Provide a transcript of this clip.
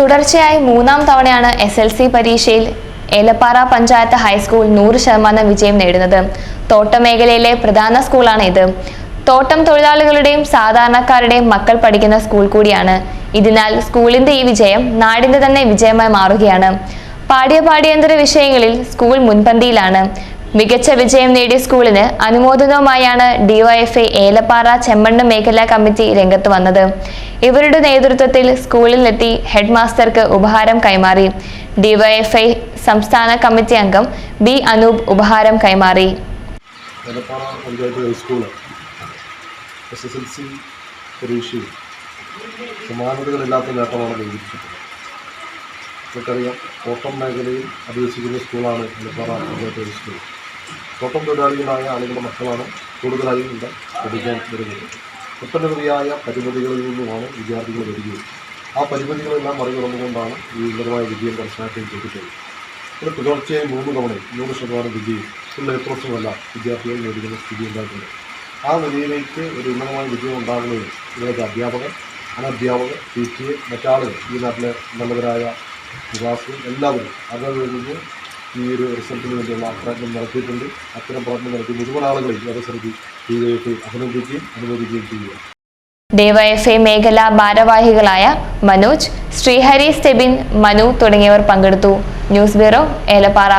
തുടർച്ചയായി മൂന്നാം തവണയാണ് എസ് എൽ സി പരീക്ഷയിൽ ഏലപ്പാറ പഞ്ചായത്ത് ഹൈസ്കൂൾ നൂറ് ശതമാനം വിജയം നേടുന്നത്. തോട്ടം മേഖലയിലെ പ്രധാന സ്കൂളാണ് ഇത്. തോട്ടം തൊഴിലാളികളുടെയും സാധാരണക്കാരുടെയും മക്കൾ പഠിക്കുന്ന സ്കൂൾ കൂടിയാണ്. ഇതിനാൽ സ്കൂളിന്റെ ഈ വിജയം നാടിന്റെ തന്നെ വിജയമായി മാറുകയാണ്. പാഠ്യപാഠ്യേതര വിഷയങ്ങളിൽ സ്കൂൾ മുൻപന്തിയിലാണ്. മികച്ച വിജയം നേടിയ സ്കൂളിന് അനുമോദനവുമായാണ് ഡിവൈഎഫ്ഐ ഏലപ്പാറ ചെമ്മണ്ണ് മേഖലാ കമ്മിറ്റി രംഗത്ത് വന്നത്. ഇവരുടെ നേതൃത്വത്തിൽ സ്കൂളിലെത്തി ഹെഡ് മാസ്റ്റർക്ക് ഉപഹാരം കൈമാറി. ഡിവൈഎഫ്ഐ സംസ്ഥാന കമ്മിറ്റി അംഗം ബി അനൂപ് ഉപഹാരം കൈമാറി. എസ് എസ് എൽ സി പരീക്ഷയിൽ സമാനതകളില്ലാത്ത നേട്ടമാണ് കൈവരിച്ചിട്ടുള്ളത് നമുക്കറിയാം കോട്ടം മേഖലയിൽ അഭ്യസിക്കുന്ന സ്കൂളാണ് എലപ്പാറ പഞ്ചായത്ത് ഹൈസ്കൂൾ തോട്ടം തൊഴിലാളികളായ ആളുകളുടെ മക്കളാണ് കൂടുതലായും ഇവിടെ പഠിക്കാൻ വരുന്നത്. ഒട്ടനവധിയായ പരിമിതികളിൽ നിന്നുമാണ് വിദ്യാർത്ഥികൾ വരികയും ആ പരിമിതികളെല്ലാം മറികടന്നുകൊണ്ടാണ് ഈ ഉന്നതമായ വിജയം കരസ്ഥമാക്കുകയും ചെയ്തിട്ടുള്ളത് ഇവിടെ തുടർച്ചയായി മൂന്ന് തവണ നൂറ് ശതമാനം വിജയം ഉള്ള എ പ്ലസുമല്ല വിദ്യാർത്ഥികൾ നേരിടുന്ന സ്ഥിതി ഉണ്ടായിട്ടുണ്ട് ആ നിലയിലേക്ക് ഒരു ഉന്നതമായ വിജയം ഉണ്ടാകുന്നത് ഇവിടുത്തെ അധ്യാപകർ അനധ്യാപകർ പി ടി എ മറ്റാളുകൾ ഈ നാട്ടിലെ നല്ലവരായ നിവാസികൾ എല്ലാവരും അതിൽ നിന്ന് ഈ ഒരു റിസൾട്ടിന് വേണ്ടിയുള്ള പ്രയത്നം നടത്തിയിട്ടുണ്ട്. അത്തരം പ്രയത്നം നടത്തി മുഴുവൻ ആളുകളെയും അവസരത്തിൽ ഡി വൈ എഫ് അഭിനന്ദിക്കുകയും അനുമോദിക്കുകയും ചെയ്യുക ഡിവൈഎഫ്ഐ മേഖലാ ഭാരവാഹികളായ മനോജ് ശ്രീഹരി സ്റ്റെബിൻ മനു തുടങ്ങിയവർ പങ്കെടുത്തു. News bureau Elappara.